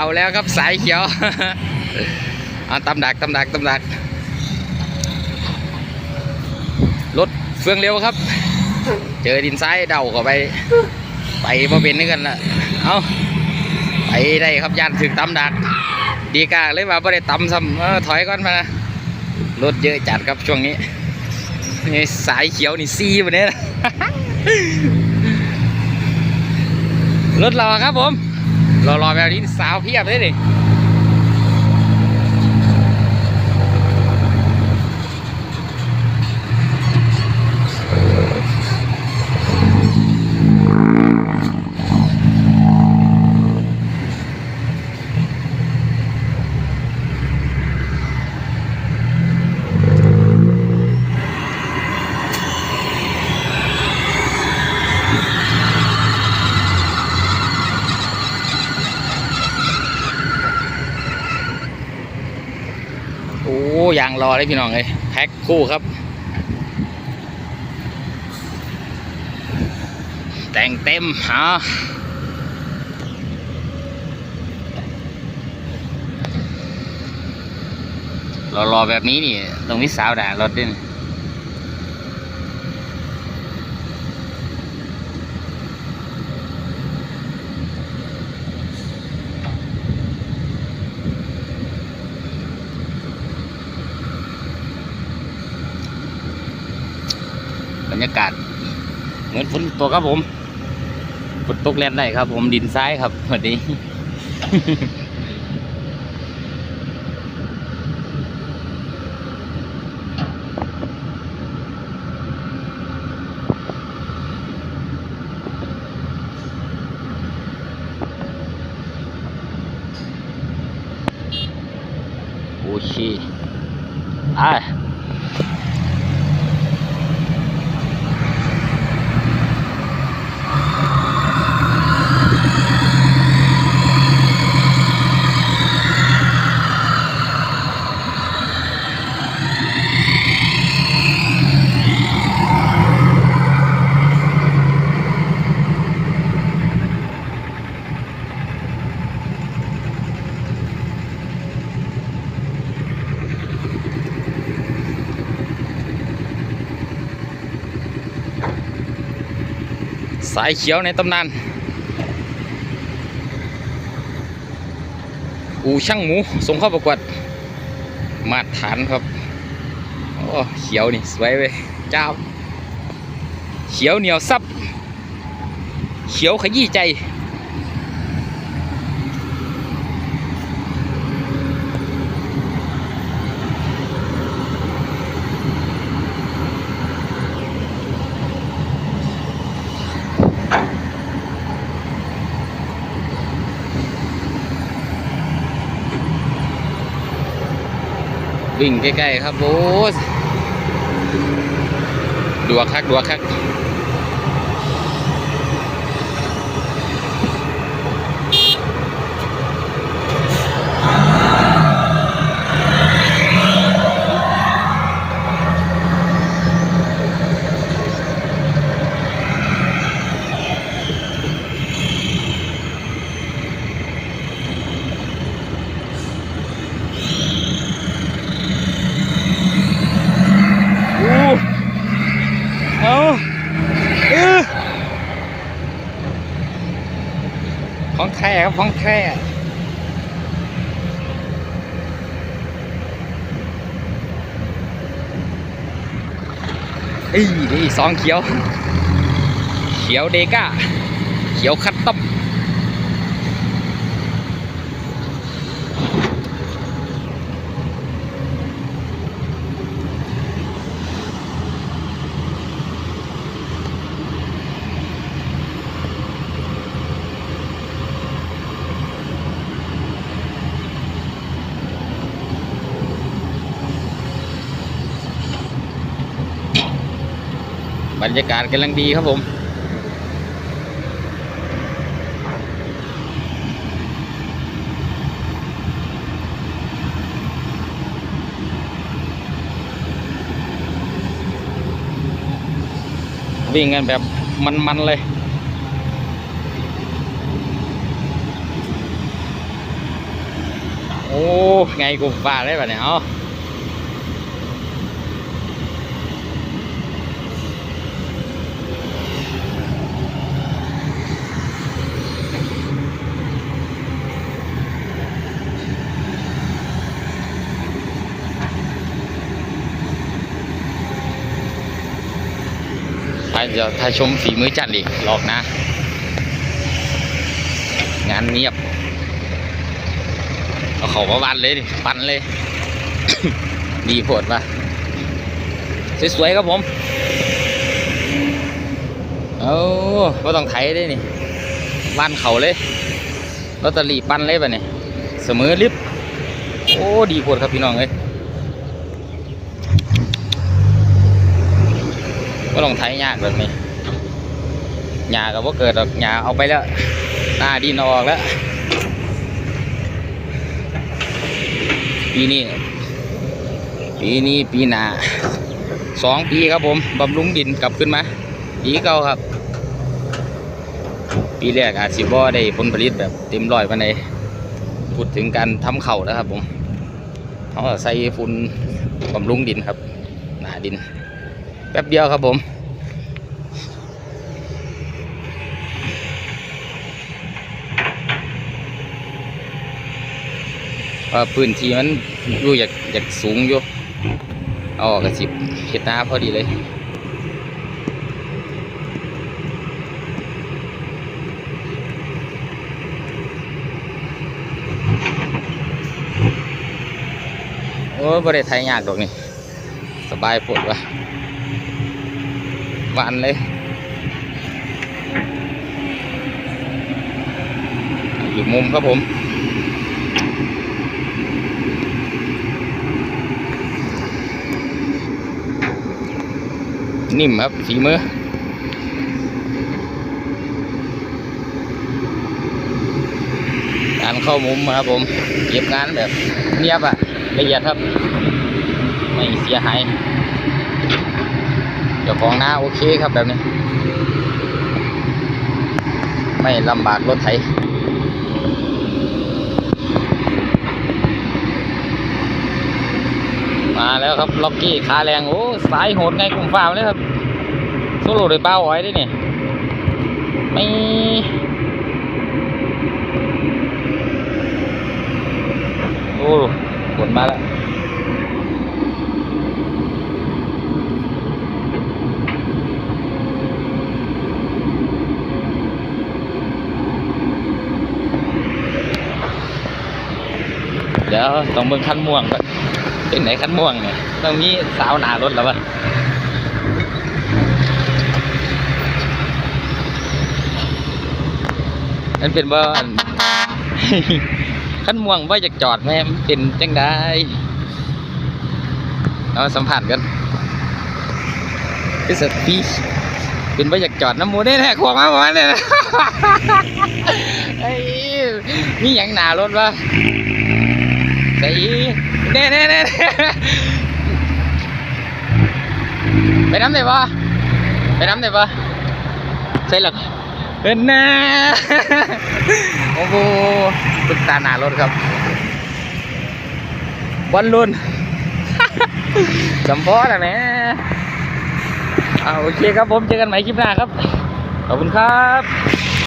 เอาแล้วครับสายเขียวเอาตำดักตำดักตำดักรถเฟืองเร็วครับ เจอดินซ้ายเดาเข้าไป ไปมาเป็นนึกกันละเอาไปได้ครับยานถึงตำดัก ดีกาเลยว่าไม่ได้ตำซ้ำถอยก่อนมานะรถเยอะจัดครับช่วงนี้นี่สายเขียวนี่ซีวันนี้รถรอครับผม รอรอแบบนี้สาวเพียบเลยดิ อเลยพี่น้องเลยแพ็คคู่ครับ แต่งเต็มฮะรอรอแบบนี้นี่ตรงนี้สาวด่ารถด้วย รรยากาศ เหมือนฝนตกครับผมฝนตกแรงได้ครับ ผมดินซ้ายครับวันนี้โอเคอะายเขียวในตำนาน อูช่างหมูส่งเข้าประกวด มาตรฐานครับ โอ้เขียวนี่ สวยเว้ยเจ้า เขียวเหนียวซับ เขียวขยี้ใจ วิ่งใกล้ๆครับโอ้ดัวคักดัวคัก แท้ครับของแท้อีนี่สองเขียว เขียวเดก้า เขียวคัตตอม รรยากาศกำลังดีครับผมวิ่งกันแบบมันๆเลยโอ้ไงกูฟาได้ป่ะเนี่ยเอ เดี๋ยวถ้าชมฝีมือจัดอีกหลอกนะ งานเงียบ เอาเขามาวันเลยดิปันเลย ดีโพดปะสวยๆครับผม เอาก็ต้องไถได้นี่วันเขาเลยลอตเตอรี่ปันเลยปะเนี่ยเสมอลิฟต์โอ้ ดีโพดครับพี่น้องเอ้ย ก็ต้องไถยากแบบนี้หญ้าก็บ่เกิดหรอกหญ้าเอาไปแล้วหน้าดินออกแล้วปีนี้ปีนี้ปีหน้าสองปีครับผมบำรุงดินกลับขึ้นมาปีเก่าครับ ปีแรกอาจสิบ่ได้ผลผลิตแบบเต็มร้อยวันใดพูดถึงการทำเข่าวนะครับผมเขาใส่ฝุ่นบำรุงดินครับ หนาดิน แป๊บเดียวครับผม ว่าพื้นที่มันอยู่อยากอยากสูงอยู่อาอกกระสิบเห็ดนาพอดีเลยโอ้ยบริไทยยากดอกนี่ สบายปวดวะ วานเลยอยู่มุมครับผมนิ่มครับฝีมือการเข้ามุมครับผมเก็บงานแบบเนียบอะละเอียดครับ ไม่เสียหาย จ้าของหน้าโอเคครับแบบนี้ ไม่ลำบากรถไถมาแล้วครับล็อกกี้ขาแรงโอ้สายโหดไงกลุ่มฟ้ามเลยครับโซโล่โดยเป้าไว้ด้วยนี่ยไม่โอ้ฝนมาแล้ว ยวต้องเบิ่งคันม่วงก่อนเป็นไหนคันม่วงเนี่ยต้องมีสาวหนารถแล้ววะมันเป็นว่าอันคันม่วงว่าอยากจอดแม่มันเป็นจังได้เอาสัมผัสกันคือสปีเป็นว่าอยากจอดน้ำมูได้แน่ขวงมาประมาณนี้นะไอ้นี่ยังหนารถวะ ใส่เน่เน่เน่ไปน้ำได้ปะไปน้ำได้ปะใช่หรอเอ็นน่าโอ้โหตึกตาหนารถครับบอลลูนจำพอแล้วนะอ่าโอเคครับผมเจอกันใหม่คลิปหน้าครับ ขอบคุณครับ